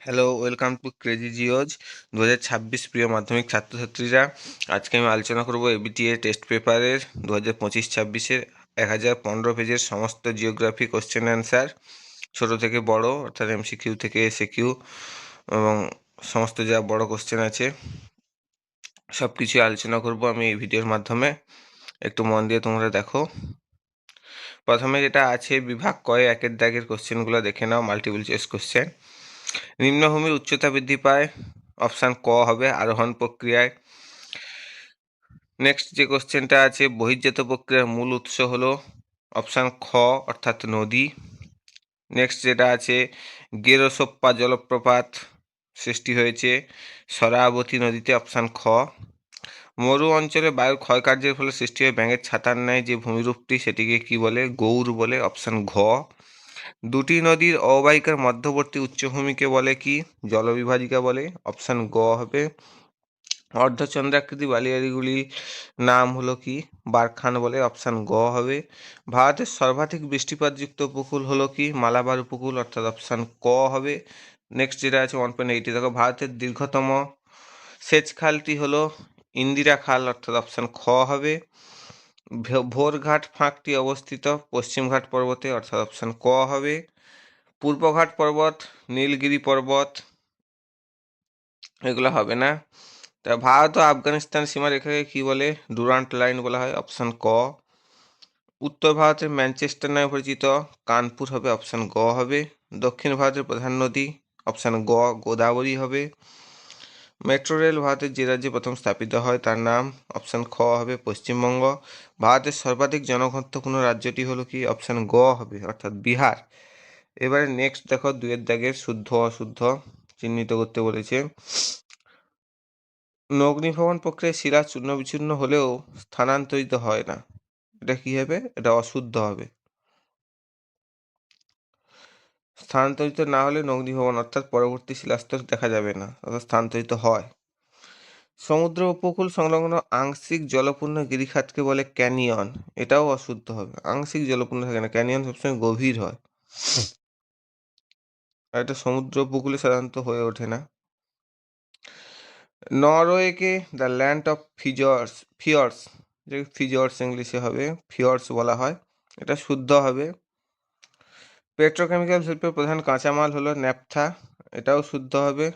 Hello welcome to crazy geos দু হাজার ছাব্বিশ প্রিয় মাধ্যমিক ছাত্রছাত্রীরা। আজকে আমি আলোচনা করব এবিটিএ টেস্ট পেপারের দু হাজার পঁচিশ ছাব্বিশের এক হাজার পনেরো পেজের সমস্ত জিওগ্রাফি কোশ্চেন অ্যান্সার ছোটো থেকে বড়, অর্থাৎ এমসিকিউ থেকে এসে কিউ এবং সমস্ত যা বড় কোশ্চেন আছে। সব কিছুই আলোচনা করব আমি এই ভিডিওর মাধ্যমে। একটু মন দিয়ে তোমরা দেখো। প্রথমে যেটা আছে, বিভাগ কয়ে একের দাগের কোশ্চেনগুলো দেখে নাও মাল্টিপল চয়েস কোশ্চেন নিম্নভূমির উচ্চতা বৃদ্ধি পায় অপশান ক হবে আরোহণ প্রক্রিয়ায়। নেক্সট যে কোশ্চেনটা আছে, বহির্জাত প্রক্রিয়ার মূল উৎস হলো অপশান খ, অর্থাৎ নদী। নেক্সট যেটা আছে, গেরোসোপ্পা জলপ্রপাত সৃষ্টি হয়েছে, সরাবতী নদীতে অপশান খ। মরু অঞ্চলে বায়ুর ক্ষয়কার্যের ফলে সৃষ্টি হয় ব্যাঙের ছাতার ন্যায় যে ভূমিরূপটি, সেটিকে কি বলে? গৌর বলে অপশান ঘ। দুটি নদীর অববাহিকার মধ্যবর্তী উচ্চভূমিকে বলে কি? জলবিভাজিকা বলে। অপশান গ হবে। অর্ধচন্দ্রাকৃতি বালিয়াড়িগুলি নাম হলো কি? বারখান বলে। অপশান গ হবে। ভারতের সর্বাধিক বৃষ্টিপাতযুক্ত উপকূল হলো কি? মালাবার উপকূল, অর্থাৎ অপশান ক হবে। নেক্সট যেটা আছে ওয়ান পয়েন্ট এইটি দেখো, ভারতের দীর্ঘতম সেচ খালটি হলো ইন্দিরা খাল, অর্থাৎ অপশান খ হবে। ভোরঘাট ফাঁকটি অবস্থিত। পশ্চিমঘাট পর্বতে অর্থাৎ অপশান ক হবে। পূর্বঘাট পর্বত, নীলগিরি পর্বত, এগুলো হবে না। তা ভারত ও আফগানিস্তান সীমারেখাকে কি বলে? ডুরান্ট লাইন বলা হয় অপশান ক। উত্তর ভারতের ম্যানচেস্টার নামে পরিচিত, কানপুর হবে অপশান গ হবে। দক্ষিণ ভারতের প্রধান নদী অপশান গ, গোদাবরী হবে। মেট্রো রেল ভারতের যে রাজ্যে প্রথম স্থাপিত হয়, তার নাম অপশান খ হবে পশ্চিমবঙ্গ। ভারতের সর্বাধিক জনঘনত্বপূর্ণ রাজ্যটি হলো কি? অপশান গ হবে, অর্থাৎ বিহার। এবারে নেক্সট দেখো, দুয়ের দাগের শুদ্ধ, অশুদ্ধ চিহ্নিত করতে বলেছে। নগ্নিভবন প্রক্রিয়ায় শিলা চূর্ণ বিচূর্ণ হলেও স্থানান্তরিত হয় না। এটা কি হবে? এটা অশুদ্ধ হবে। স্থানান্তরিত না হলে নগ্নিভবন অর্থাৎ পরবর্তী শিলাস্তর দেখা যাবে না, অর্থাৎ স্থানান্তরিত হয়। সমুদ্র উপকূল সংলগ্ন আংশিক জলপূর্ণ গিরিখাতকে বলে ক্যানিয়ন। এটাও অশুদ্ধ হবে। আংশিক জলপূর্ণ থাকে না, ক্যানিয়ন সবসময় গভীর হয়। আর এটা সমুদ্র উপকূলে সাধারণত হয়ে ওঠে না। নরওয়েকে the land of fjords, fjords যে ফিজর্স ইংলিশে হবে, ফিয়র্স বলা হয়। এটা শুদ্ধ হবে। পেট্রোকেমিক্যাল শিল্পের প্রধান কাঁচামাল হলো ন্যাপথা, এটাও শুদ্ধ হবে।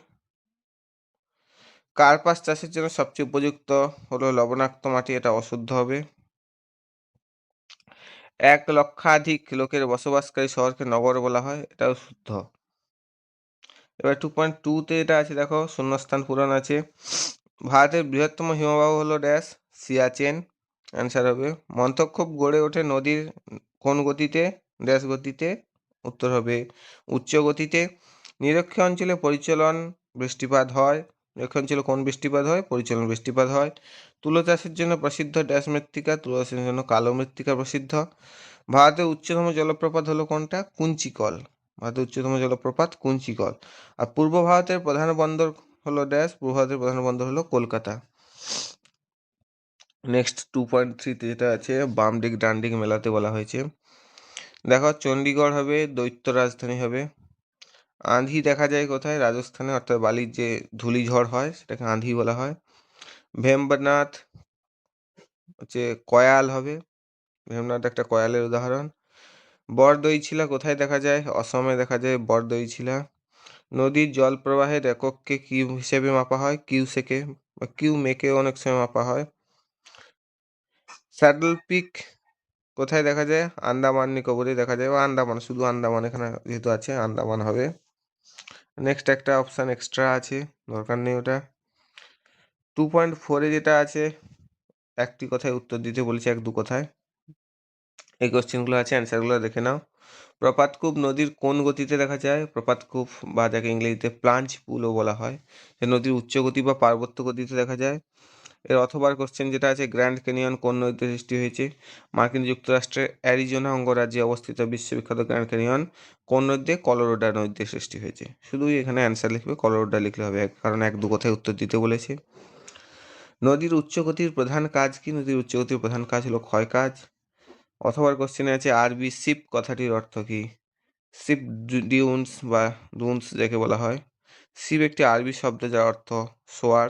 কার্পাস চাষের জন্য সবচেয়ে উপযুক্ত হলো লবণাক্ত মাটি, এটা অশুদ্ধ হবে। এক লক্ষাধিক লোকের বসবাসকারী শহরকে নগর বলা হয়, এটাও শুদ্ধ। এবার টু পয়েন্ট টুতে এটা আছে, দেখো, শূন্যস্থান পূরণ আছে। ভারতের বৃহত্তম হিমবাহ হলো ড্যাশ, সিয়াচেন, অ্যান্সার হবে। মন্থক্ষোভ গড়ে ওঠে নদীর কোন গতিতে, ড্যাশ গতিতে। উত্তর হবে, উচ্চ গতিতে নিরক্ষীয় অঞ্চলে পরিচলন বৃষ্টিপাত হয়। নিরক্ষীয় অঞ্চলে কোন বৃষ্টিপাত হয়? পরিচলন বৃষ্টিপাত হয়। তুলো চাষের জন্য প্রসিদ্ধ ড্যাশ মৃত্তিকা, তুলো চাষের জন্য কালো মৃত্তিকা প্রসিদ্ধ। ভারতের উচ্চতম জলপ্রপাত হলো কোনটা? কুঞ্চিকল। ভারতের উচ্চতম জলপ্রপাত কুঞ্চিকল। আর পূর্ব ভারতের প্রধান বন্দর হলো ড্যাশ, পূর্ব ভারতের প্রধান বন্দর হলো কলকাতা। নেক্সট টু পয়েন্ট থ্রিতে যেটা আছে বাম দিক ডান দিক মেলাতে বলা হয়েছে। দেখো চণ্ডীগড় হবে, দৈত্য রাজধানী হবে। আঁধি দেখা যায় কোথায়? রাজস্থানে, অর্থাৎ বালির যে ধূলিঝড় হয়, সেটাকে আঁধি বলা হয়। ভেম্বনাথ হচ্ছে কয়াল হবে। ভেমনাথ একটা কয়ালের উদাহরণ। বরদইছিলা কোথায় দেখা যায়? অসমে দেখা যায় বরদইছিলা নদীর জল প্রবাহের একককে কি হিসেবে মাপা হয় কিউসেকে বা কিউ মেকে অনেক সময় মাপা হয়। স্যাডল পিক কোথায় দেখা যায়? আন্দামান, নিকোবরে দেখা যায়। বা আন্দামান, শুধু আন্দামান এখানে যেহেতু আছে, আন্দামান হবে। নেক্সট একটা অপশান এক্সট্রা আছে, দরকার নেই ওটা। টু পয়েন্ট ফোরে যেটা আছে, একটি কথায় উত্তর দিতে বলেছে এক দু কথায়। এই কোশ্চেনগুলো আছে অ্যান্সারগুলো দেখে নাও। প্রপাতকূপ নদীর কোন গতিতে দেখা যায়? প্রপাতকূপ বা যাকে ইংরেজিতে প্লাঞ্চ পুলও বলা হয়। সে নদীর উচ্চ গতি বা পার্বত্য গতিতে দেখা যায়। এর অথবার কোশ্চেন যেটা আছে গ্র্যান্ড ক্যানিয়ন কোন নদীতে সৃষ্টি হয়েছে? মার্কিন যুক্তরাষ্ট্রের অ্যারিজোনা অঙ্গরাজ্যে অবস্থিত বিশ্ববিখ্যাত গ্র্যান্ড ক্যানিয়ন কোন নদীতে? কলোরোডা নদীতে সৃষ্টি হয়েছে। শুধুই এখানে অ্যান্সার লিখবে কলোরোডা লিখলে হবে কারণ এক দু কথায় উত্তর দিতে বলেছে। নদীর উচ্চগতির প্রধান কাজ কি? নদীর উচ্চগতির প্রধান কাজ হলো ক্ষয় কাজ। অথবার কোশ্চেনে আছে, আরবি সিপ কথাটির অর্থ কি? সিপ ডিউন্স বা ডুন্স যাকে বলা হয়। শিব একটি আরবি শব্দ যার অর্থ সোয়ার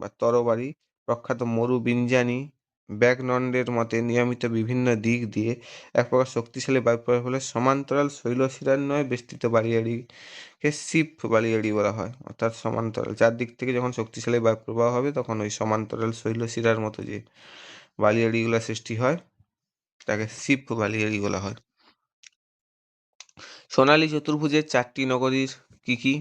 বা তরবারি। প্রখ্যাত মরু বিঞ্জানি ব্যাকনন্ডের মতে নিয়মিত বিভিন্ন দিক দিয়ে এক প্রকার শক্তিশালী বায়ু প্রবাহের ফলে সমান্তরাল শৈলশিরান্বয়ে বেষ্টিত বালিয়াড়িকে শিব বালিয়াড়ি বলা হয়, অর্থাৎ সমান্তরাল। চারদিক থেকে যখন শক্তিশালী বায়ু প্রবাহ হবে, তখন ওই সমান্তরাল শৈলশিরার মতো যে বালিয়াড়িগুলো সৃষ্টি হয়, তাকে শিব বালিয়াড়ি বলা হয়। সোনালী চতুর্ভুজের চারটি নগরীর কি কি?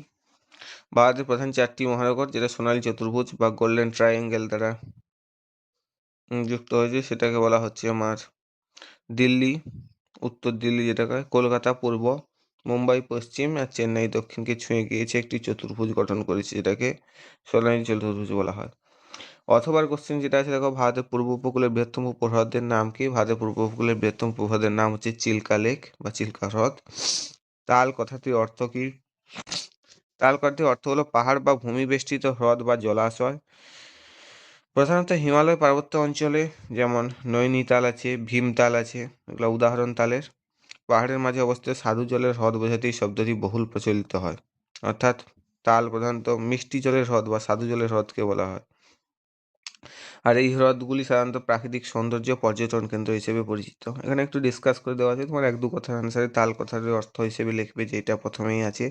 ভারতের প্রধান চারটি মহানগর, যেটা সোনালী চতুর্ভুজ বা গোল্ডেন ট্রায়াঙ্গেল দ্বারা যুক্ত হয়েছে, সেটাকে বলা হচ্ছে আমার দিল্লি, উত্তর দিল্লি যেটাকে কলকাতা, পূর্ব, মুম্বাই, পশ্চিম আর চেন্নাই দক্ষিণকে ছুঁয়ে গিয়েছে, একটি চতুর্ভুজ গঠন করেছে, যেটাকে সোনালী চতুর্ভুজ বলা হয়। অথবার কোশ্চেন যেটা আছে, দেখো, ভারতের পূর্ব উপকূলের বৃহত্তম উপহ্রদের নাম কি? ভারতের পূর্ব উপকূলের বৃহত্তম উপহ্রদের নাম হচ্ছে চিল্কা লেক বা চিল্কা হ্রদ। তাল কথাটির অর্থ কি? তাল কথাটির অর্থ হলো পাহাড় বা ভূমি বেষ্টিত হ্রদ বা জলাশয়। প্রধানত হিমালয় পার্বত্য অঞ্চলে যেমন নৈনিতাল আছে, ভীমতাল আছে, এগুলো উদাহরণ তালের। পাহাড়ের মাঝে অবস্থিত সাধু জলের হ্রদ বোঝাতে এই শব্দটি বহুল প্রচলিত হয়। অর্থাৎ তাল প্রধানত মিষ্টি জলের হ্রদ বা সাধু জলের হ্রদকে বলা হয়। আর এই হ্রদগুলি সাধারণত প্রাকৃতিক সৌন্দর্য পর্যটন কেন্দ্র হিসেবে পরিচিত। এখানে একটু ডিসকাস করে দেওয়া আছে, তোমার এক দু কথার আনসারে তাল কথার অর্থ হিসেবে লিখবে যেটা প্রথমেই আছে,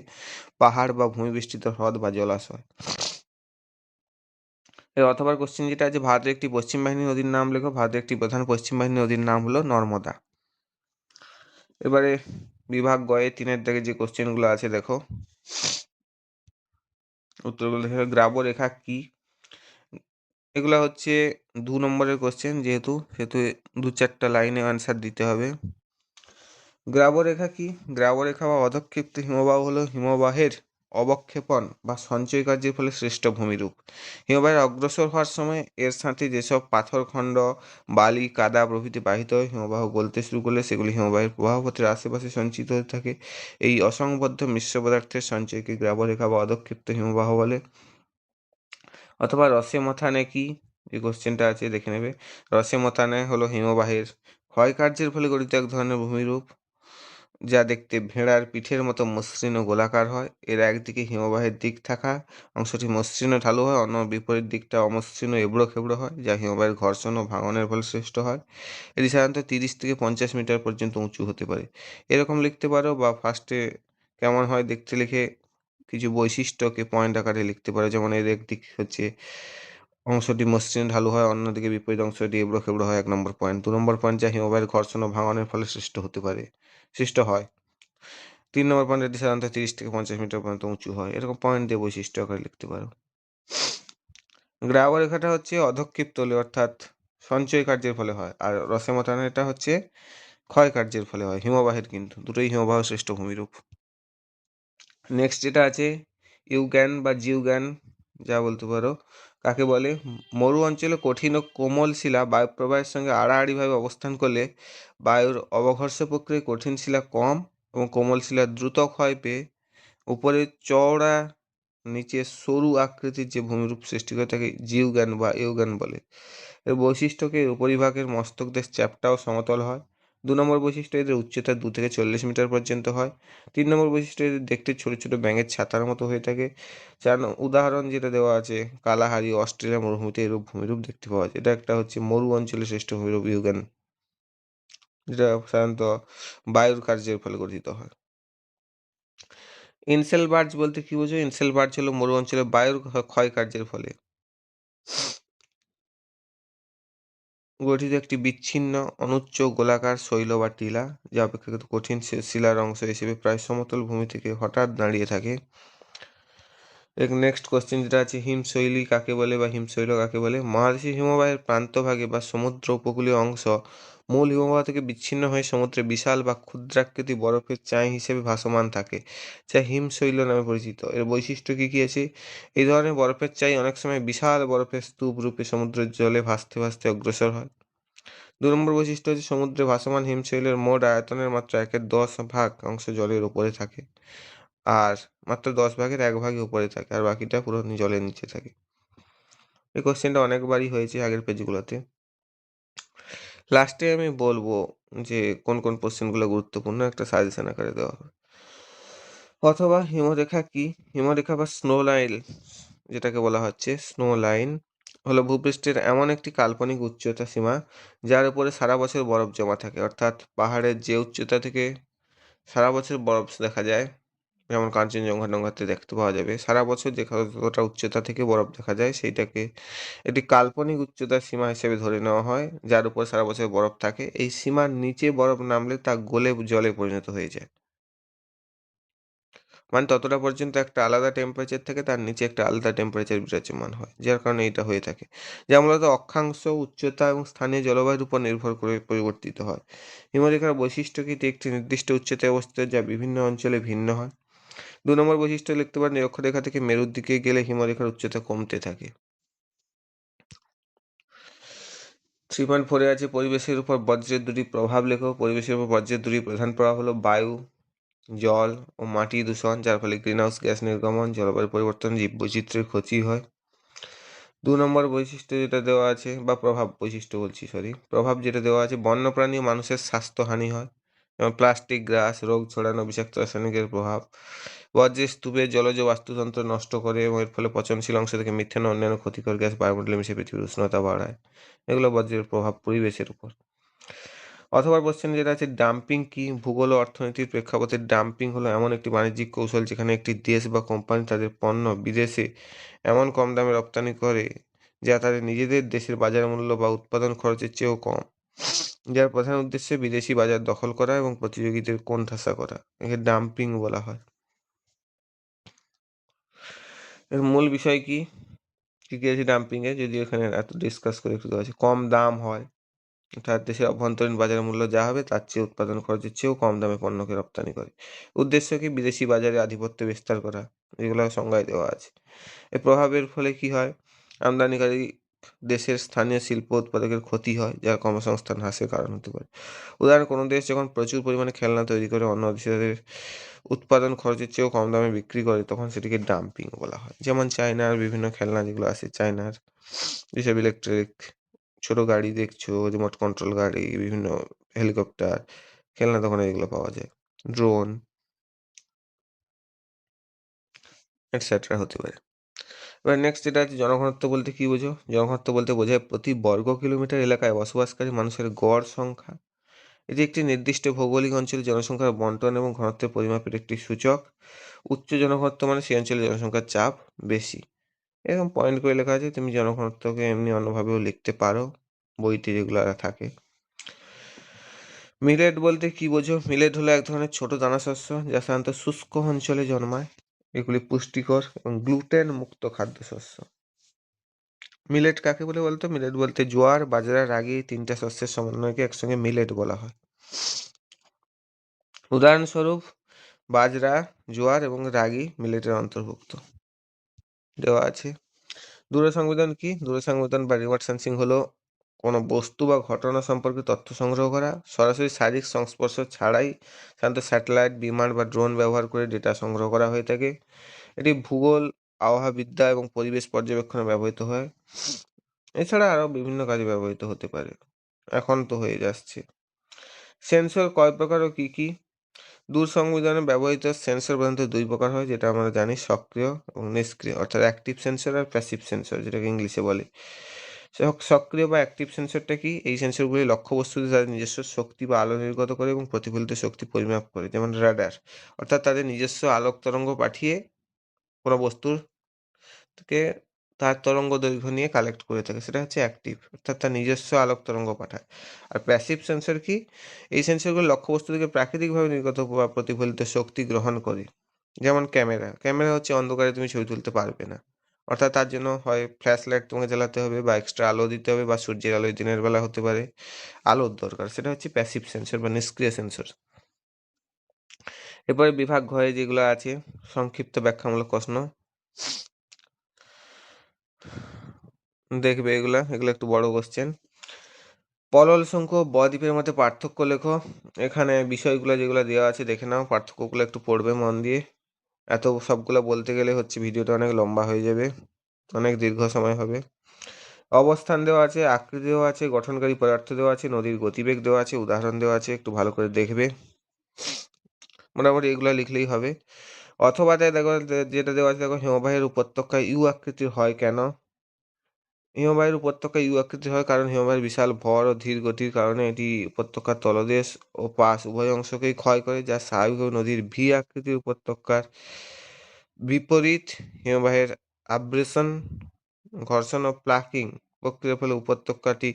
পাহাড় বা ভূমি বেষ্টিত হ্রদ বা জলাশয়। এর অথবার কোশ্চেন যেটা আছে, ভারতের একটি পশ্চিম বাহিনী নদীর নাম লেখো, ভারতের একটি প্রধান পশ্চিম বাহিনী নদীর নাম হলো নর্মদা। এবারে বিভাগ গয়ে তিনের দিকে যে কোশ্চেনগুলো আছে, দেখো। উত্তরগুলো দেখো গ্রাব্য রেখা কি? এগুলো হচ্ছে দু নম্বরের কোশ্চেন যেহেতু, সেহেতু দু চারটা লাইনে আনসার দিতে হবে। গ্রাবরেখা কি? গ্রাব্য রেখা বা অধক্ষিপ্ত হিমবাহ হলো হিমবাহের অবক্ষেপণ বা সঞ্চয় কার্যের ফলে শ্রেষ্ঠ ভূমিরূপ। হিমবাহের অগ্রসর হওয়ার সময় এর সাথে যেসব পাথরখণ্ড বালি, কাদা প্রভৃতি বাহিত হয়, হিমবাহ গলতে শুরু করলে সেগুলি হিমবাহের প্রবাহপথের আশেপাশে সঞ্চিত হতে থাকে। এই অসংবদ্ধ মিশ্র পদার্থের সঞ্চয়কে গ্রাবরেখা বা অধক্ষিপ্ত হিমবাহ বলে। অথবা রসে মথানে কি? এই কোশ্চেনটা আছে, দেখে নেবে। রসে মথানে হলো হিমবাহের ক্ষয়কার্যের ফলে গঠিত এক ধরনের ভূমিরূপ, যা দেখতে ভেড়ার পিঠের মতো মসৃণ ও গোলাকার হয়। এর একদিকে হিমবাহের দিক থাকা অংশটি মসৃণ ঢালু হয়, অন্য বিপরীত দিকটা অমসৃণ এবড়ো খেবড়ো হয়, যা হিমবাহের ঘর্ষণ ও ভাঙনের ফলে সৃষ্ট হয়। এটি সাধারণত তিরিশ থেকে পঞ্চাশ মিটার পর্যন্ত উঁচু হতে পারে। এরকম লিখতে পারো বা ফার্স্টে কেমন হয় দেখতে লিখে কিছু বৈশিষ্ট্যকে পয়েন্ট আকারে লিখতে পারে। যেমন এর একদিক হচ্ছে, অংশটি মসৃণ, ঢালু হয়, অন্যদিকে বিপরীত অংশটি এবড়ো খেবড়ো হয়, এক নম্বর পয়েন্ট দু নম্বর পয়েন্ট যা হিমবাহের ঘর্ষণ ও ভাঙনের ফলে সৃষ্ট হতে পারে, সৃষ্ট হয়। তিন নম্বর পয়েন্ট এটি সাধারণত তিরিশ থেকে পঞ্চাশ মিটার পর্যন্ত উঁচু হয়। এরকম পয়েন্ট দিয়ে বৈশিষ্ট্য আকারে লিখতে পারো। গ্রাব রেখাটা হচ্ছে অধক্ষিপ্ত অর্থাৎ সঞ্চয় কার্যের ফলে হয়। আর রসেমতানেটা হচ্ছে ক্ষয় কার্যের ফলে হয়, হিমবাহের কিন্তু। দুটোই হিমবাহ শ্রেষ্ঠ ভূমিরূপ। নেক্সট যেটা আছে ইউগ্যান বা জিউগ্যান যা বলতে পারো, কাকে বলে? মরু অঞ্চলে কঠিন ও কোমল শিলা বায়ু প্রবাহের সঙ্গে আড়াআড়িভাবে অবস্থান করলে বায়ুর অবঘর্ষ প্রক্রিয়ায় কঠিন শিলা কম এবং কোমল শিলা দ্রুত ক্ষয় পেয়ে উপরে চওড়া, নিচে সরু আকৃতির যে ভূমিরূপ সৃষ্টি করে তাকে জিউগ্যান বা ইউগ্যান বলে। এর বৈশিষ্ট্যকে উপরিভাগের মস্তক দেশ চ্যাপ্টা ও সমতল হয়। দু নম্বর বৈশিষ্ট্য এদের উচ্চতা দু থেকে চল্লিশ মিটার পর্যন্ত হয়। তিন নম্বর বৈশিষ্ট্য এদের দেখতে ছোট ছোট ব্যাঙের ছাতার মতো হয়ে থাকে। চার ন- উদাহরণ যেটা দেওয়া আছে, কালাহারি, অস্ট্রেলিয়া মরুভূমিতে এরূপ ভূমিরূপ দেখতে পাওয়া যায়। এটা একটা হচ্ছে মরু অঞ্চলে শ্রেষ্ঠ ভূমিরূপ ইউগ্যান যেটা সাধারণত বায়ুর কার্যের ফলে গঠিত হয়। ইনসেল বার্জ বলতে কি বোঝো ইনসেল বার্জ হলো মরু অঞ্চলে বায়ুর ক্ষয় কার্যের ফলে। গঠিত একটি বিচ্ছিন্ন, অনুচ্চ গোলাকার শৈল বা টিলা, যা অপেক্ষাকৃত কঠিন শিলার অংশ হিসেবে প্রায় সমতল ভূমি থেকে হঠাৎ দাঁড়িয়ে থাকে। এক নেক্সট কোশ্চেন যেটা আছে, হিমশৈলী কাকে বলে বা হিমশৈল কাকে বলে? মহাদেশী হিমবাহের প্রান্তভাগে বা সমুদ্র উপকূলীয় অংশ মূল হিমবাহ থেকে বিচ্ছিন্ন হয়ে সমুদ্রে বিশাল বা ক্ষুদ্রাকৃতি বরফের চাই হিসেবে ভাসমান থাকে, যা হিমশৈল নামে পরিচিত। এর বৈশিষ্ট্য কী কী আছে? এই ধরনের বরফের চাই অনেক সময় বিশাল বরফের স্তূপ রূপে সমুদ্রের জলে ভাসতে ভাসতে অগ্রসর হয়। দু নম্বর বৈশিষ্ট্য হচ্ছে সমুদ্রে ভাসমান হিমশৈলের মোট আয়তনের মাত্র একের দশ ভাগ অংশ জলের উপরে থাকে আর মাত্র দশ ভাগের এক ভাগই উপরে থাকে আর বাকিটা পুরো জলের নিচে থাকে। এই কোশ্চেনটা অনেকবারই হয়েছে আগের পেজগুলোতে লাস্টে আমি বলব যে, কোন কোন কোশ্চেনগুলো গুরুত্বপূর্ণ একটা সাজেশন আকারে দেওয়া হবে অথবা হিমরেখা কি? হিমরেখা বা স্নো লাইন যেটাকে বলা হচ্ছে স্নো লাইন হলো ভূপৃষ্ঠের এমন একটি কাল্পনিক উচ্চতা সীমা, যার উপরে সারা বছর বরফ জমা থাকে। অর্থাৎ পাহাড়ের যে উচ্চতা থেকে সারা বছর বরফ দেখা যায় যেমন কাঞ্চনজঙ্ঘা টঙ্ঘাতে দেখতে পাওয়া যাবে। সারা বছর যে কতটা উচ্চতা থেকে বরফ দেখা যায়, সেইটাকে একটি কাল্পনিক উচ্চতার সীমা হিসেবে ধরে নেওয়া হয়, যার উপর সারা বছর বরফ থাকে। এই সীমার নিচে বরফ নামলে তা গলে জলে পরিণত হয়ে যায়। মানে ততটা পর্যন্ত একটা আলাদা টেম্পারেচার থাকে তার নিচে একটা আলাদা টেম্পারেচার বিরাজমান হয়, যার কারণে এটা হয়ে থাকে। যা মূলত অক্ষাংশ, উচ্চতা এবং স্থানীয় জলবায়ুর উপর নির্ভর করে পরিবর্তিত হয়। হিমরেখার বৈশিষ্ট্য কি? একটি নির্দিষ্ট উচ্চতায় অবস্থিত যা বিভিন্ন অঞ্চলে ভিন্ন হয়। দু নম্বর বৈশিষ্ট্য লিখতে পারেন নিরক্ষরেখা থেকে মেরুর দিকে গেলে হিমরেখার উচ্চতা কমতে থাকে। থ্রি পয়েন্ট ফোরে আছে, পরিবেশের উপর বজ্রের দুটি প্রভাব লেখো। পরিবেশের উপর বজ্রের দুটি প্রধান প্রভাব হলো বায়ু, জল ও মাটি দূষণ, যার ফলে গ্রিনহাউস গ্যাস নির্গমন, জলবায়ু পরিবর্তন, জীববৈচিত্র্যের ক্ষতি হয়। দু নম্বর বৈশিষ্ট্য যেটা দেওয়া আছে, বা প্রভাব বৈশিষ্ট্য বলছি সরি প্রভাব যেটা দেওয়া আছে, বন্যপ্রাণী ও মানুষের স্বাস্থ্যহানি হয়। যেমন প্লাস্টিক, গ্রাস, রোগ ছড়ানো বিষাক্ত রাসায়নিকের প্রভাব। বজ্রের স্তূপে জলজ বাস্তুতন্ত্র নষ্ট করে এবং এর ফলে পচনশীল অংশ থেকে মিথেন অন্যান্য ক্ষতিকর গ্যাস বায়ুমণ্ডলে মিশে পৃথিবীর উষ্ণতা বাড়ায়। এগুলো বজ্রের প্রভাব পরিবেশের উপর। অথবা কোশ্চেন যেটা আছে ডাম্পিং কি? ভূগোল অর্থনীতির প্রেক্ষাপটে ডাম্পিং হলো এমন একটি বাণিজ্যিক কৌশল যেখানে একটি দেশ বা কোম্পানি তাদের পণ্য বিদেশে এমন কম দামে রপ্তানি করে, যা তাদের নিজেদের দেশের বাজার মূল্য বা উৎপাদন খরচের চেয়েও কম। যার প্রধান উদ্দেশ্য বিদেশি বাজার দখল করা এবং প্রতিযোগীদের কোণঠাসা করা, একে ডাম্পিং বলা হয়। এর মূল বিষয় কি? কি কি আছে ডাম্পিংয়ে যদি এখানে এত ডিসকাস করে একটু আছে। কম দাম হয়। অর্থাৎ দেশের অভ্যন্তরীণ বাজার মূল্য যা হবে তার চেয়ে উৎপাদন খরচের চেয়েও কম দামে পণ্যকে রপ্তানি করে। উদ্দেশ্য কি? বিদেশি বাজারে আধিপত্য বিস্তার করা। এগুলো সংজ্ঞায় দেওয়া আছে। এর প্রভাবের ফলে কি হয়? আমদানিকারী দেশের স্থানীয় শিল্প উৎপাদকের ক্ষতি হয়, যা কর্মসংস্থান হ্রাসের কারণ হতে পারে। উদাহরণ, কোনো দেশ যখন প্রচুর পরিমাণে খেলনা তৈরি করে, অন্য দেশের উৎপাদন খরচের চেয়েও কম দামে বিক্রি করে, তখন সেটিকে ডাম্পিং বলা হয়। যেমন চায়নার বিভিন্ন খেলনা যেগুলো আছে, চায়নার যেসব ইলেকট্রিক ছোট গাড়ি দেখছ রিমোট কন্ট্রোল গাড়ি, বিভিন্ন হেলিকপ্টার খেলনা দোকানে এগুলো পাওয়া যায়। ড্রোন এটসেট্রা হতে পারে। এবার নেক্সট যেটা আছে, জনঘনত্ব বলতে কী বোঝো? জনঘনত্ব বলতে বোঝায় প্রতি বর্গ কিলোমিটার এলাকায় বসবাসকারী মানুষের গড় সংখ্যা। এটি একটি নির্দিষ্ট ভৌগোলিক অঞ্চলে জনসংখ্যার বন্টন এবং ঘনত্বের পরিমাপের একটি সূচক। উচ্চ জনঘনত্ব মানে সেই অঞ্চলে জনসংখ্যার চাপ বেশি। এরকম পয়েন্ট করে লেখা আছে, তুমি জনঘনত্বকে এমনি অন্যভাবেও লিখতে পারো, বইতে যেগুলো থাকে। মিলেট বলতে কি বোঝো? মিলেট হলো এক ধরনের ছোট দানাশস্য যা সাধারণত শুষ্ক অঞ্চলে জন্মায়। এগুলি পুষ্টিকর এবং গ্লুটেন মুক্ত খাদ্যশস্য। মিলেট কাকে বলে বলতো? মিলেট বলতে জোয়ার, বাজরা, রাগি তিনটা শস্যের সমন্বয়কে একসঙ্গে মিলেট বলা হয়। উদাহরণস্বরূপ, বাজরা, জোয়ার এবং রাগি মিলেটের অন্তর্ভুক্ত। দেওয়া আছে। দূরে সংবেদন কি? দূরে সংবেদন বা রিমোট সেন্সিং হলো কোনো বস্তু বা ঘটনা সম্পর্কে তথ্য সংগ্রহ করা, সরাসরি শারীরিক সংস্পর্শ ছাড়াই সাধারণত স্যাটেলাইট, বিমান বা ড্রোন ব্যবহার করে ডেটা সংগ্রহ করা হয়ে থাকে। এটি ভূগোল, আবহাওয়াবিদ্যা এবং পরিবেশ পর্যবেক্ষণে ব্যবহৃত হয়। এছাড়া আরও বিভিন্ন কাজে ব্যবহৃত হতে পারে। এখন তো হয়ে যাচ্ছে। সেন্সর কয় প্রকার ও কী কী? দূর সংবিধানে ব্যবহৃত সেন্সর প্রধানত দুই প্রকার হয়, যেটা আমরা জানি সক্রিয় এবং নিষ্ক্রিয়, অর্থাৎ অ্যাক্টিভ সেন্সর আর প্যাসিভ সেন্সর যেটাকে ইংলিশে বলে। সক্রিয় বা অ্যাক্টিভ সেন্সরটা কি? এই সেন্সরগুলি লক্ষ্যবস্তুতে তাদের নিজস্ব শক্তি বা আলো নির্গত করে এবং প্রতিফলিত শক্তি পরিমাপ করে, যেমন রাডার অর্থাৎ তাদের নিজস্ব আলোক তরঙ্গ পাঠিয়ে কোনো বস্তুর থেকে তার তরঙ্গ দৈর্ঘ্য নিয়ে কালেক্ট করে থাকে, সেটা হচ্ছে অ্যাক্টিভ অর্থাৎ তার নিজস্ব আলোক তরঙ্গ পাঠায়। আর প্যাসিভ সেন্সর কি? এই সেন্সরগুলো লক্ষ্যবস্তু থেকে প্রাকৃতিকভাবে নির্গত বা প্রতিফলিত শক্তি গ্রহণ করে, যেমন ক্যামেরা। ক্যামেরা হচ্ছে অন্ধকারে তুমি ছবি তুলতে পারবে না। অর্থাৎ তার জন্য হয় ফ্ল্যাশ লাইট তোমাকে জ্বালাতে হবে বা এক্সট্রা আলো দিতে হবে বা সূর্যের আলোয় দিনের বেলা হতে পারে। আলোর দরকার, সেটা হচ্ছে প্যাসিভ সেন্সর বা নিষ্ক্রিয় সেন্সর এরপরে বিভাগ ঘরে যেগুলো আছে, সংক্ষিপ্ত ব্যাখ্যামূলক প্রশ্ন। দেখবে এগুলা, এগুলো একটু বড় কোশ্চেন পলল সংখ্য বদ্বীপের মধ্যে পার্থক্য লেখো। এখানে বিষয়গুলো যেগুলো দেওয়া আছে দেখে নাও, পার্থক্যগুলো একটু পড়বে মন দিয়ে। এত সবগুলো বলতে গেলে হচ্ছে ভিডিওটা অনেক লম্বা হয়ে যাবে, অনেক দীর্ঘ সময় হবে। অবস্থান দেওয়া আছে, আকৃতি দেওয়া আছে, গঠনকারী পদার্থ দেওয়া আছে, নদীর গতিবেগ দেওয়া আছে, উদাহরণ দেওয়া আছে, একটু ভালো করে দেখবে। মোটামুটি এগুলো লিখলেই হবে। অথবা দেখো, যেটা দেওয়া আছে দেখো, হিমবাহের উপত্যকা ইউ আকৃতির হয় কেন? হিমবাহের উপত্যকা ইউ হয় কারণ হিমবাহের বিশাল ভর ও ধীর গতির কারণে এটি উপত্যকার তলদেশ ও পাশ উভয় অংশকেই ক্ষয় করে, যা স্বাভাবিক নদীর ভি আকৃতির উপত্যকার বিপরীত হিমবাহের আব্রেশন ঘর্ষণ ও প্লাকিং প্রক্রিয়ার ফলে উপত্যকাটি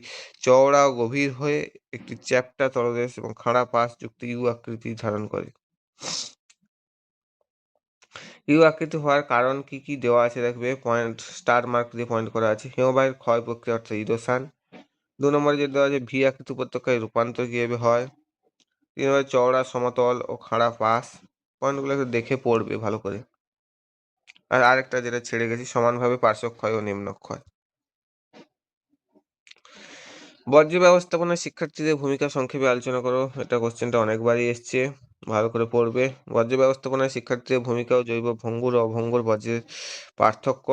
চওড়া ও গভীর হয়ে একটি চ্যাপ্টা তলদেশ এবং খাড়া পাশ যুক্ত ইউ আকৃতি ধারণ করে। ইউ আকৃতি হওয়ার কারণ কি কি দেওয়া আছে দেখবে? পয়েন্ট স্টার মার্ক দিয়ে পয়েন্ট করা আছে। হিমবাহের ক্ষয় প্রক্রিয়া অর্থাৎ ইরোসান দু নম্বরে যেটা দেওয়া আছে, ভি আকৃতি উপত্যকায় রূপান্তর কীভাবে হয়? তিন নম্বরে চওড়া, সমতল ও খাড়া পাস পয়েন্টগুলো একটু দেখে পড়বে ভালো করে। আর আরেকটা যেটা ছেড়ে গেছি, সমানভাবে পার্শ্বক্ষয় ও নিম্নক্ষয়। বর্জ্য ব্যবস্থাপনায় শিক্ষার্থীদের ভূমিকা সংক্ষেপে আলোচনা করো। এটা কোশ্চেনটা অনেকবারই এসছে। ভালো করে পড়বে। বর্জ্য ব্যবস্থাপনায় শিক্ষার্থীদের ভূমিকা ও জৈব ভঙ্গুর অভঙ্গুর বর্জ্যের পার্থক্য।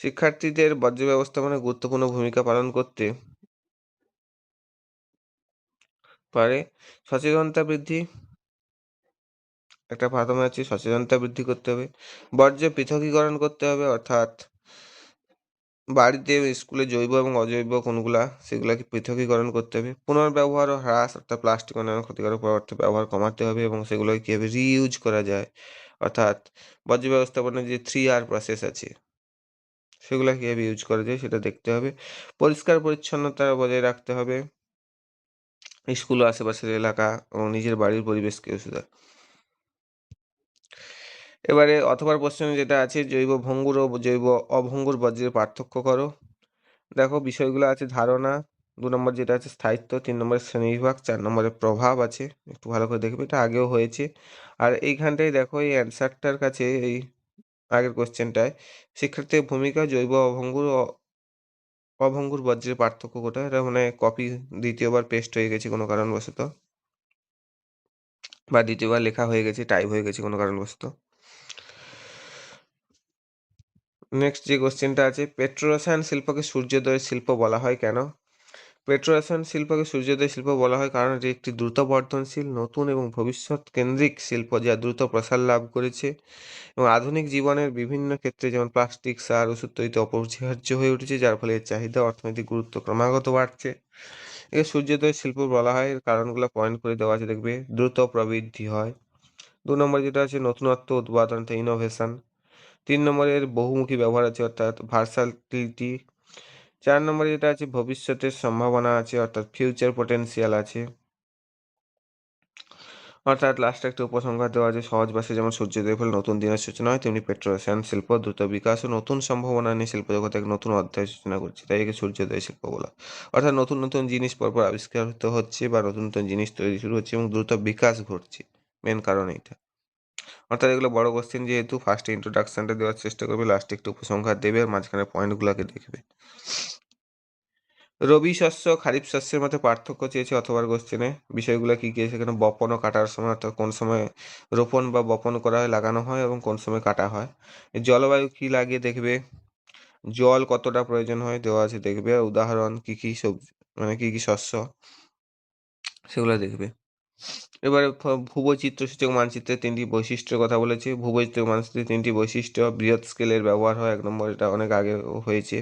শিক্ষার্থীদের বর্জ্য ব্যবস্থাপনায় গুরুত্বপূর্ণ ভূমিকা পালন করতে পারে সচেতনতা বৃদ্ধি। একটা প্রথমে আছে সচেতনতা বৃদ্ধি করতে হবে। বর্জ্য পৃথকীকরণ করতে হবে, অর্থাৎ বাড়িতে স্কুলে জৈব এবং অজৈব কোনগুলা সেগুলোকে পৃথকীকরণ করতে হবে। পুনর্ব্যবহার ও হ্রাস অর্থাৎ প্লাস্টিক অন্যান্য ক্ষতিকারক পদার্থ ব্যবহার কমাতে হবে এবং সেগুলোকে কীভাবে রিইউজ করা যায়, অর্থাৎ বর্জ্য ব্যবস্থাপনার যে থ্রি আর প্রসেস আছে, সেগুলো কীভাবে ইউজ করা যায় সেটা দেখতে হবে। পরিষ্কার পরিচ্ছন্নতা বজায় রাখতে হবে, স্কুল আশেপাশের এলাকা এবং নিজের বাড়ির পরিবেশকেও সুদা এবারে অথবার প্রশ্নে যেটা আছে, জৈব ভঙ্গুর ও জৈব অভঙ্গুর বজ্রের পার্থক্য করো। দেখো, বিষয়গুলো আছে ধারণা, দু নম্বর যেটা আছে স্থায়িত্ব, তিন নম্বরে শ্রেণীবিভাগ চার নম্বরে প্রভাব আছে, একটু ভালো করে দেখবে, এটা আগেও হয়েছে। আর এইখানটায় দেখো, এই অ্যান্সারটার কাছে, এই আগের কোশ্চেনটায়, শিক্ষার্থীর ভূমিকা, জৈব অভঙ্গুর অভঙ্গুর বজ্রের পার্থক্য কোটা, এটা মানে কপি দ্বিতীয়বার পেস্ট হয়ে গেছে কোনো কারণবশত, বা দ্বিতীয়বার লেখা হয়ে গেছে টাইপ হয়ে গেছে কোনো কারণবশত। নেক্সট যে কোশ্চেনটা আছে পেট্রোরসায়ন শিল্পকে সূর্যোদয়ের শিল্প বলা হয় কেন? পেট্রোরসায়ন শিল্পকে সূর্যোদয় শিল্প বলা হয় কারণ এটি একটি দ্রুত বর্ধনশীল নতুন এবং ভবিষ্যৎ কেন্দ্রিক শিল্প যা দ্রুত প্রসার লাভ করেছে এবং আধুনিক জীবনের বিভিন্ন ক্ষেত্রে যেমন প্লাস্টিক, সার, ওষুধ তৈরিতে অপরিহার্য হয়ে উঠেছে, যার ফলে এর চাহিদা অর্থনৈতিক গুরুত্ব ক্রমাগত বাড়ছে। একে সূর্যোদয় শিল্প বলা হয়, এর কারণগুলো পয়েন্ট করে দেওয়া আছে, দেখবে দ্রুত প্রবৃদ্ধি হয়। দু নম্বর যেটা আছে, নতুনত্ব, উৎপাদন ইনোভেশন তিন নম্বরের বহুমুখী ব্যবহার আছে, অর্থাৎ ভার্সাটিলিটি চার নম্বরে যেটা আছে, ভবিষ্যতের সম্ভাবনা আছে, অর্থাৎ ফিউচার পটেনশিয়াল আছে। অর্থাৎ লাস্টে একটা উপসংহার দেওয়া আছে, সহজ যেমন সূর্যোদয় ফলে নতুন দিনের সূচনা হয়, তেমনি পেট্রোরসায়ন শিল্প, দ্রুত বিকাশ ও নতুন সম্ভাবনা নিয়ে শিল্প জগতে এক নতুন অধ্যায় সূচনা করছে, তাই একে সূর্যোদয় শিল্প বলা অর্থাৎ নতুন নতুন জিনিস পরপর আবিষ্কার হতে হচ্ছে বা নতুন নতুন জিনিস তৈরি শুরু হচ্ছে এবং দ্রুত বিকাশ ঘটছে মেন কারণ এইটা। অর্থাৎ এগুলো বড় কোশ্চেন যেহেতু ফার্স্টে ইন্ট্রোডাকশনটা দেওয়ার চেষ্টা করবে লাস্টে একটু উপসংহার দেবে আর মাঝখানে পয়েন্টগুলোকে দেখবে। রবি শস্য, খারিফ শস্যের মধ্যে পার্থক্য চেয়েছে অথবা কোশ্চেনে বিষয়গুলো কী কী সেখানে বপন ও কাটার সময়, অর্থাৎ কোন সময় রোপণ বা বপন করা হয়, লাগানো হয় এবং কোন সময় কাটা হয়? জলবায়ু কী লাগিয়ে দেখবে? জল কতটা প্রয়োজন হয় দেওয়া আছে দেখবে। উদাহরণ কী কী সবজি মানে কী কী শস্য, সেগুলো দেখবে। এবারে ভূবৈচিত্র্য সূচক মানচিত্রের তিনটি বৈশিষ্ট্যের কথা বলেছি। ভূবৈচিত্র মানচিত্রের তিনটি বৈশিষ্ট্য, বৃহৎ স্কেলের ব্যবহার হয়, এক নম্বর এটা অনেক আগে হয়েছে।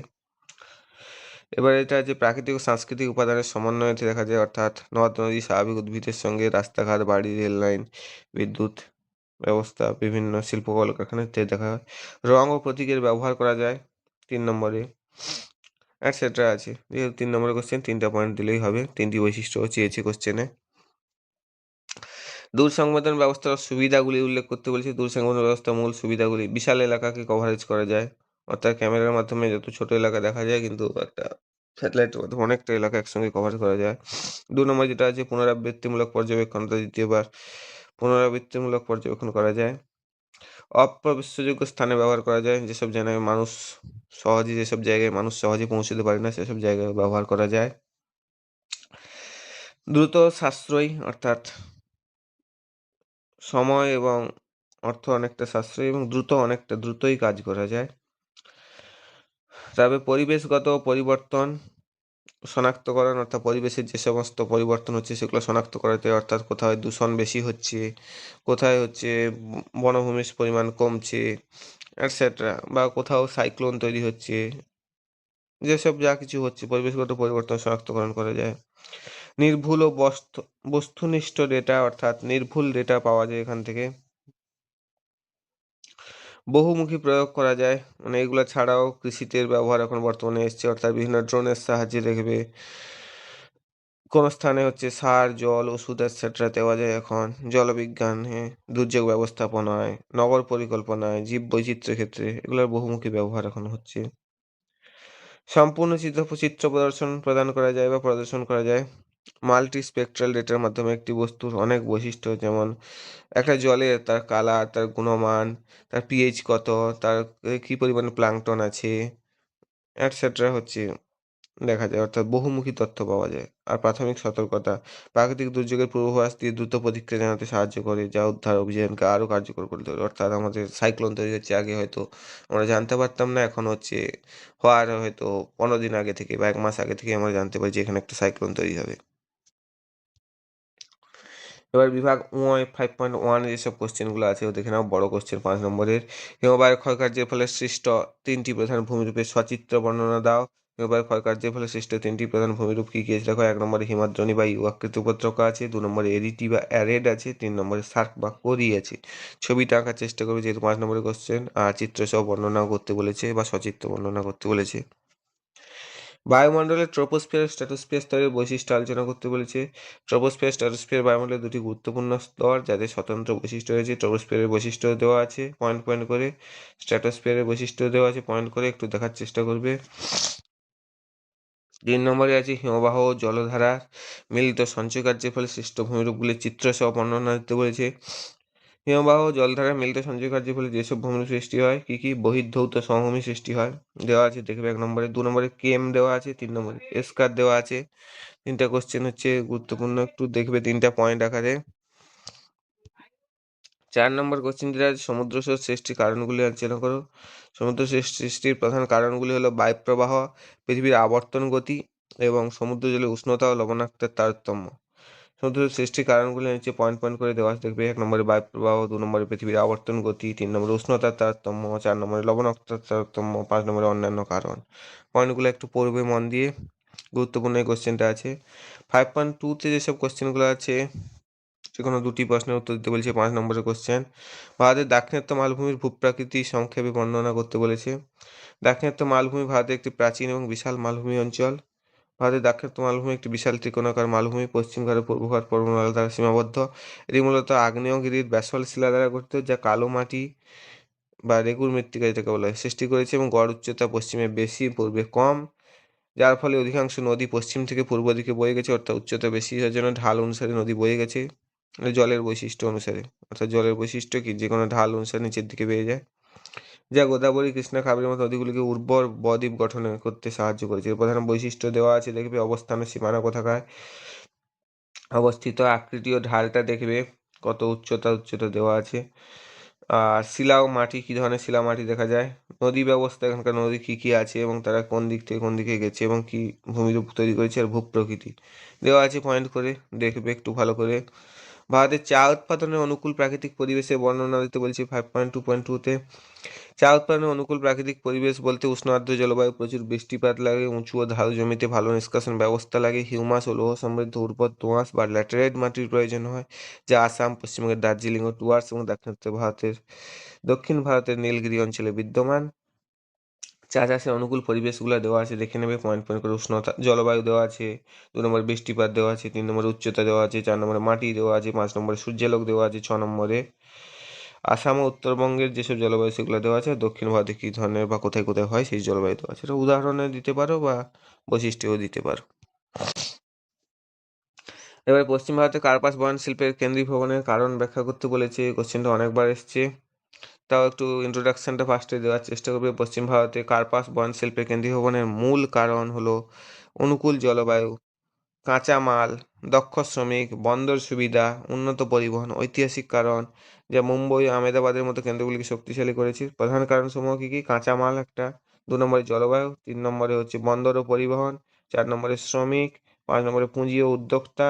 এবার এটা যে প্রাকৃতিক ও সাংস্কৃতিক উপাদানের সমন্বয়ে দেখা যায়, অর্থাৎ নদ, নদী, স্বাভাবিক উদ্ভিদের সঙ্গে, রাস্তাঘাট, বাড়ি রেল লাইন বিদ্যুৎ ব্যবস্থা, বিভিন্ন শিল্প কলকারখানাতে দেখা হয়। রং ও প্রতীকের ব্যবহার করা যায়, তিন নম্বরে অ্যাটসেট্রা আছে। যেহেতু তিন নম্বরের কোশ্চেন তিনটা পয়েন্ট দিলেই হবে। তিনটি বৈশিষ্ট্য চেয়েছে কোশ্চেনে দূর সংবেদন ব্যবস্থার সুবিধাগুলি উল্লেখ করতে বলেছি। দূর সংবেদন ব্যবস্থার মূল সুবিধাগুলি, বিশাল এলাকাকে কভারেজ করা যায়। অর্থাৎ ক্যামেরার মাধ্যমে যত ছোট এলাকা দেখা যায়, কিন্তু একটা স্যাটেলাইটের মাধ্যমে অনেকটা এলাকা একসঙ্গে কভার করা যায়। দু নম্বর যেটা আছে, পুনরাবৃত্তিমূলক পর্যবেক্ষণ দ্বিতীয়বার পুনরাবৃত্তিমূলক পর্যবেক্ষণ করা যায়। অপ্রবেশযোগ্য স্থানে ব্যবহার করা যায়, যেসব জায়গায় মানুষ সহজে, যেসব জায়গায় মানুষ সহজে পৌঁছতে পারে না, সেসব জায়গায় ব্যবহার করা যায়। দ্রুত সাশ্রয়ী, অর্থাৎ সময় এবং অর্থ অনেকটা সাশ্রয়ী এবং দ্রুত অনেকটা দ্রুতই কাজ করা যায়। তবে পরিবেশগত পরিবর্তন, শনাক্তকরণ অর্থাৎ পরিবেশের যে সমস্ত পরিবর্তন হচ্ছে সেগুলো শনাক্ত করাতে অর্থাৎ কোথায় দূষণ বেশি হচ্ছে, কোথায় হচ্ছে বনভূমির পরিমাণ কমছে অ্যাটসেট্রা বা কোথাও সাইক্লোন তৈরি হচ্ছে, যেসব যা কিছু হচ্ছে পরিবেশগত পরিবর্তন শনাক্তকরণ করা যায়। নির্ভুল ও বস্তু, বস্তুনিষ্ঠ ডেটা অর্থাৎ নির্ভুল ডেটা পাওয়া যায় এখান থেকে। বহুমুখী প্রয়োগ করা যায়। মানে এগুলো ছাড়াও কৃষিতে ব্যবহার এখন বর্তমানে এসছে। অর্থাৎ বিভিন্ন ড্রোনের সাহায্যে দেখবে কোনো স্থানে হচ্ছে সার, জল, ওষুধ এটসেট্রা দেওয়া যায় এখন। জলবিজ্ঞানে দুর্যোগ ব্যবস্থাপনায়, নগর পরিকল্পনায়, জীব বৈচিত্র্য ক্ষেত্রে এগুলোর বহুমুখী ব্যবহার এখন হচ্ছে। সম্পূর্ণ চিত্র চিত্র প্রদর্শন প্রদান করা যায় বা প্রদর্শন করা যায়। মাল্টি স্পেকট্রাল ডেটার মাধ্যমে একটি বস্তুর অনেক বৈশিষ্ট্য, যেমন একটা জলের তার কালার, তার গুণমান, তার পিএইচ কত, তার কী পরিমাণে প্লাঙ্কটন আছে অ্যাটসেট্রা হচ্ছে দেখা যায়। অর্থাৎ বহুমুখী তথ্য পাওয়া যায় আর প্রাথমিক সতর্কতা। প্রাকৃতিক দুর্যোগের পূর্বাভাস দিয়ে দ্রুত প্রতিক্রিয়া জানাতে সাহায্য করে, যা উদ্ধার অভিযানকে আরও কার্যকর করে তোলে। অর্থাৎ আমাদের সাইক্লোন তৈরি হচ্ছে আগে হয়তো আমরা জানতে পারতাম না, এখন হচ্ছে হওয়ার হয়তো পনেরো দিন আগে থেকে বা এক মাস আগে থেকে আমরা জানতে পারি যে এখানে একটা সাইক্লোন তৈরি হবে। এবার বিভাগ ওয়াই ফাইভ পয়েন্ট ওয়ানে যেসব কোশ্চেনগুলো আছে দেখে নাও, বড় কোশ্চেন পাঁচ নম্বরের। হিমবাহের ক্ষয়কার্যের ফলে সৃষ্ট তিনটি প্রধান ভূমিরূপের সচিত্র বর্ণনা দাও। হিমবাহের ক্ষয়কার্যের ফলে সৃষ্ট তিনটি প্রধান ভূমিরূপ কী কী দেখো, এক নম্বরে হিমাদ্রণী বা ইউ আকৃতি উপত্যকা আছে, দু নম্বরে এরিটি বা অ্যারেড আছে, তিন নম্বরে সার্ক বা কোরি আছে। ছবিটা আঁকার চেষ্টা করবে যেহেতু পাঁচ নম্বরের কোশ্চেন আর চিত্র সহ বর্ণনাও করতে বলেছে বা সচিত্র বর্ণনা করতে বলেছে। বায়ুমণ্ডলের ট্রোপোস্ফিয়ার স্ট্র্যাটোস্ফিয়ার স্তরের বৈশিষ্ট্য আলোচনা করতে বলেছে। ট্রোপোস্ফিয়ার স্ট্র্যাটোস্ফিয়ার বায়ুমণ্ডলের দুটি গুরুত্বপূর্ণ স্তর যাদের স্বতন্ত্র বৈশিষ্ট্য রয়েছে। ট্রোপোস্ফিয়ারের বৈশিষ্ট্য দেওয়া আছে পয়েন্ট পয়েন্ট করে। স্ট্র্যাটোস্ফিয়ারের বৈশিষ্ট্য দেওয়া আছে পয়েন্ট করে। একটু দেখার চেষ্টা করবে। তিন নম্বরে আছে হিমবাহ ও জলধারার মিলিত সঞ্চয়কার্যের ফলে সৃষ্ট ভূমিরূপগুলির চিত্রসহ বর্ণনা দিতে বলেছে। হিমবাহ, জলধারা, মিলিত সঞ্চয় কার্যের ফলে যেসব ভূমি সৃষ্টি হয়, কি কি? বহির্ধৌত সমভূমি সৃষ্টি হয়, দেওয়া আছে দেখবে এক নম্বরে, দু নম্বরে, কেম দেওয়া আছে, তিন নম্বরে, এসকার দেওয়া আছে। তিনটা কোশ্চেন হচ্ছে গুরুত্বপূর্ণ, একটু দেখবে তিনটা পয়েন্ট আকারে। চার নম্বর কোশ্চেন যেটা সমুদ্র সৃষ্টির কারণগুলি আলোচনা করো। সমুদ্র সৃষ্টির প্রধান কারণগুলি হলো বায়ুপ্রবাহ, পৃথিবীর আবর্তন গতি এবং সমুদ্র জলের উষ্ণতা ও লবণাক্তের তারতম্য। সমুদ্র সৃষ্টির কারণগুলি নিচে পয়েন্ট পয়েন্ট করে দেওয়া দেখবে এক নম্বরে বায়ুপ্রবাহ, দু নম্বরে পৃথিবীর আবর্তন গতি, তিন নম্বরে উষ্ণতার তারতম্য, চার নম্বরে লবণাক্ততার তারতম্য, পাঁচ নম্বরে অন্যান্য কারণ। পয়েন্টগুলো একটু পড়বে মন দিয়ে গুরুত্বপূর্ণ এই কোশ্চেনটা আছে। ফাইভ পয়েন্ট টুতে যেসব কোশ্চেনগুলো আছে যে কোনো দুটি প্রশ্নের উত্তর দিতে বলেছে, পাঁচ নম্বরের কোশ্চেন ভারতের দাক্ষিণাত্য মালভূমির ভূপ্রাকৃতি সংক্ষেপে বর্ণনা করতে বলেছে। দাক্ষিণাত্য মালভূমি ভারতের একটি প্রাচীন এবং বিশাল মালভূমি অঞ্চল। ভারতের দাক্ষিণাত্য মালভূমি একটি বিশাল ত্রিকোণাকার মালভূমি, পশ্চিম ঘাট পূর্ব ঘাট পর্বতমালা দ্বারা সীমাবদ্ধ। এটি মূলত আগ্নেয়গিরির ব্যাসল শিলা দ্বারা গঠিত, যা কালো মাটি বা রেগুর মৃত্তিকা যেটাকে বলা হয়, সৃষ্টি করেছে এবং গড় উচ্চতা পশ্চিমে বেশি, পূর্বে কম, যার ফলে অধিকাংশ নদী পশ্চিম থেকে পূর্ব দিকে বয়ে গেছে, অর্থাৎ উচ্চতা বেশি হওয়ার জন্য ঢাল অনুসারে নদী বয়ে গেছে। জলের বৈশিষ্ট্য অনুসারে, অর্থাৎ জলের বৈশিষ্ট্য কি? যে কোনো ঢাল অনুসারে নিচের দিকে বেয়ে যায়। যা গোদাবরী কৃষ্ণা কাবেরীর মতো নদীগুলিকে উর্বর বদ্বীপ গঠন করতে সাহায্য করেছে। প্রধান বৈশিষ্ট্য দেওয়া আছে, দেখবে অবস্থান সীমানা কোথাকার? অবস্থিত আকৃতি ও ঢালটা দেখবে কত উচ্চতা উচ্চতা দেওয়া আছে। আর শিলা ও মাটি, কী ধরনের শিলা মাটি দেখা যায়? নদী ব্যবস্থা, এখানকার নদী কী কী আছে এবং তারা কোন দিক থেকে কোন দিকে গেছে এবং কী ভূমিরূপ তৈরি করেছে আর ভূপ্রকৃতি? দেওয়া আছে পয়েন্ট করে, দেখবে একটু ভালো করে। ভারতের চা উৎপাদনের অনুকূল প্রাকৃতিক পরিবেশে বর্ণনা দিতে বলছি ফাইভ পয়েন্ট টু পয়েন্ট টুতে চা উৎপাদনের অনুকূল প্রাকৃতিক পরিবেশ বলতে উষ্ণ আর্দ্র জলবায়ু, প্রচুর বৃষ্টিপাত লাগে, উঁচু ও ঢালু জমিতে ভালো নিষ্কাশন ব্যবস্থা লাগে, হিউমাস ও লৌহ সমৃদ্ধ উর্বর দোঁয়াশ বা ল্যাটেরাইট মাটির প্রয়োজন হয়, যা আসাম, পশ্চিমবঙ্গের দার্জিলিং ও টুয়ার্স এবং দাক্ষিণাত্য ভারতের, দক্ষিণ ভারতের নীলগিরি অঞ্চলে বিদ্যমান। চা চাষের অনুকূল পরিবেশগুলো দেওয়া আছে, দেখে নেবে পয়েন্ট পয়েন্ট করে উষ্ণতা, জলবায়ু দেওয়া আছে, দু নম্বর বৃষ্টিপাত দেওয়া আছে, তিন নম্বর উচ্চতা দেওয়া আছে, চার নম্বরে মাটি দেওয়া আছে, পাঁচ নম্বরে সূর্যালোক দেওয়া আছে, ছ নম্বরে আসাম ও উত্তরবঙ্গের যেসব জলবায়ু সেগুলো দেওয়া আছে দক্ষিণ ভারতে কী ধরনের বা কোথায় কোথায় হয় সেই জলবায়ু দেওয়া আছে। এটা উদাহরণে দিতে পারো বা বৈশিষ্ট্যও দিতে পারো। এবার পশ্চিম ভারতে কার্পাস বয়ন শিল্পের কেন্দ্রীভবনের কারণ ব্যাখ্যা করতে বলেছে কোশ্চেনটা অনেকবার এসছে। তাও একটু ইন্ট্রোডাকশনটা ফার্স্টে দেওয়ার চেষ্টা করবে। পশ্চিম ভারতে কার্পাস বয়ন শিল্পের কেন্দ্রীভবনের মূল কারণ হলো অনুকূল জলবায়ু কাঁচামাল দক্ষ শ্রমিক, বন্দর সুবিধা, উন্নত পরিবহন, ঐতিহাসিক কারণ, যা মুম্বই আহমেদাবাদের মতো কেন্দ্রগুলিকে শক্তিশালী করেছে। প্রধান কারণসমূহ কী কী? কাঁচামাল একটা, দু নম্বরে জলবায়ু, তিন নম্বরে হচ্ছে বন্দর ও পরিবহন, চার নম্বরে শ্রমিক, পাঁচ নম্বরে পুঁজি ও উদ্যোক্তা,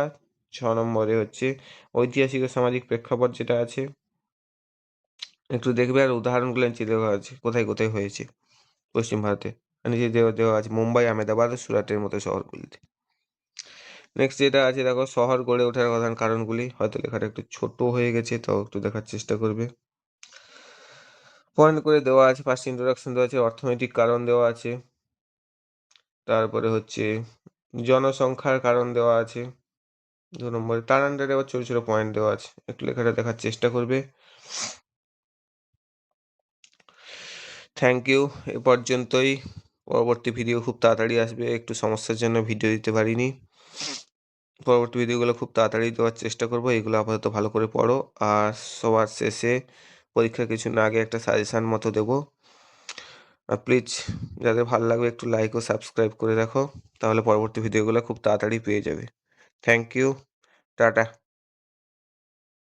ছ নম্বরে হচ্ছে ঐতিহাসিক ও সামাজিক প্রেক্ষাপট যেটা আছে। একটু দেখবে আর উদাহরণগুলো নিচে দেওয়া আছে কোথায় কোথায় হয়েছে। পশ্চিম ভারতে। নিচে দেওয়া দেওয়া আছে মুম্বাই, আহমেদাবাদ, সুরাটের মতো শহরগুলিতে। নেক্সট যেটা আছে দেখো, শহর গড়ে ওঠার প্রধান কারণগুলি। হয়তো লেখাটা একটু ছোট হয়ে গেছে তাও একটু দেখার চেষ্টা করবে। পয়েন্ট করে দেওয়া আছে ফার্স্ট ইন্ট্রোডাকশন দেওয়া আছে, অর্থনৈতিক কারণ দেওয়া আছে। তারপরে হচ্ছে জনসংখ্যার কারণ দেওয়া আছে। দু নম্বরে তার আন্ডারে আবার ছোটো ছোটো পয়েন্ট দেওয়া আছে। একটু লেখাটা দেখার চেষ্টা করবে। থ্যাংক ইউ এ পর্যন্তই। পরবর্তী ভিডিও খুব তাড়াতাড়ি আসবে। একটু সমস্যার জন্য ভিডিও দিতে পারিনি। পরবর্তী ভিডিওগুলো খুব তাড়াতাড়ি দেওয়ার চেষ্টা করব। এগুলো আপাতত ভালো করে পড়ো। আর সবার শেষে পরীক্ষার কিছু না আগে একটা সাজেশান মতো দেবো। আর প্লিজ যাদের ভালো লাগবে একটু লাইক ও সাবস্ক্রাইব করে রাখো। তাহলে পরবর্তী ভিডিওগুলো খুব তাড়াতাড়ি পেয়ে যাবে। Thank you tata